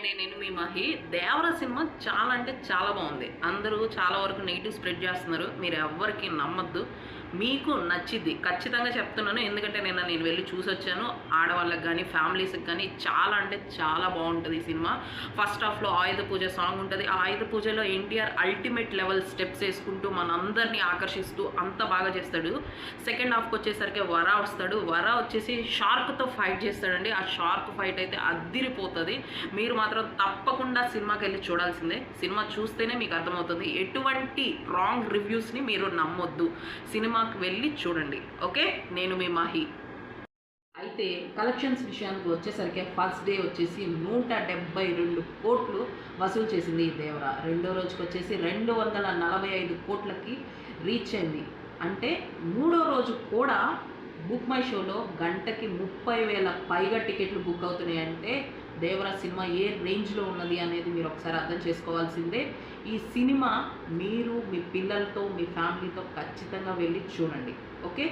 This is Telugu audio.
అండి. నేను మీ మహి. దేవర సినిమా చాలా అంటే చాలా బాగుంది. అందరూ చాలా వరకు నెగిటివ్ స్ప్రెడ్ చేస్తున్నారు. మీరు ఎవ్వరికి నమ్మద్దు. మీకు నచ్చిద్ది. ఖచ్చితంగా చెప్తున్నాను. ఎందుకంటే నేను నేను వెళ్ళి చూసి వచ్చాను ఆడవాళ్ళకి కానీ ఫ్యామిలీస్కి కానీ చాలా అంటే చాలా బాగుంటుంది ఈ సినిమా. ఫస్ట్ హాఫ్లో ఆయుధ పూజ సాంగ్ ఉంటుంది. ఆ ఆయుధ పూజలో ఎన్టీఆర్ అల్టిమేట్ లెవెల్ స్టెప్స్ వేసుకుంటూ మనందరినీ ఆకర్షిస్తూ అంత బాగా చేస్తాడు. సెకండ్ హాఫ్కి వచ్చేసరికి వరా వస్తాడు. వరా వచ్చేసి షార్క్తో ఫైట్ చేస్తాడండి. ఆ షార్క్ ఫైట్ అయితే అద్దిరిపోతుంది. మీరు మాత్రం తప్పకుండా సినిమాకి వెళ్ళి చూడాల్సిందే. సినిమా చూస్తేనే మీకు అర్థమవుతుంది. ఎటువంటి రాంగ్ రివ్యూస్ని మీరు నమ్మొద్దు. సినిమా సినిమాకి వెళ్ళి చూడండి ఓకే? నేను మీ మాహి. అయితే కలెక్షన్స్ విషయానికి వచ్చేసరికి ఫస్ట్ డే వచ్చేసి నూట డెబ్బై రెండు కోట్లు వసూలు చేసింది ఈ దేవర. రెండో రోజుకి వచ్చేసి రెండు వందల నలభై ఐదు కోట్లకి రీచ్ అయింది. అంటే మూడో రోజు కూడా బుక్ మై షోలో గంటకి ముప్పై వేల పైగా టికెట్లు బుక్ అవుతున్నాయి అంటే దేవరా సినిమా ఏ రేంజ్లో ఉన్నది అనేది మీరు ఒకసారి అర్థం చేసుకోవాల్సిందే. ఈ సినిమా మీరు మీ పిల్లలతో మీ ఫ్యామిలీతో ఖచ్చితంగా వెళ్ళి చూడండి. ఓకే?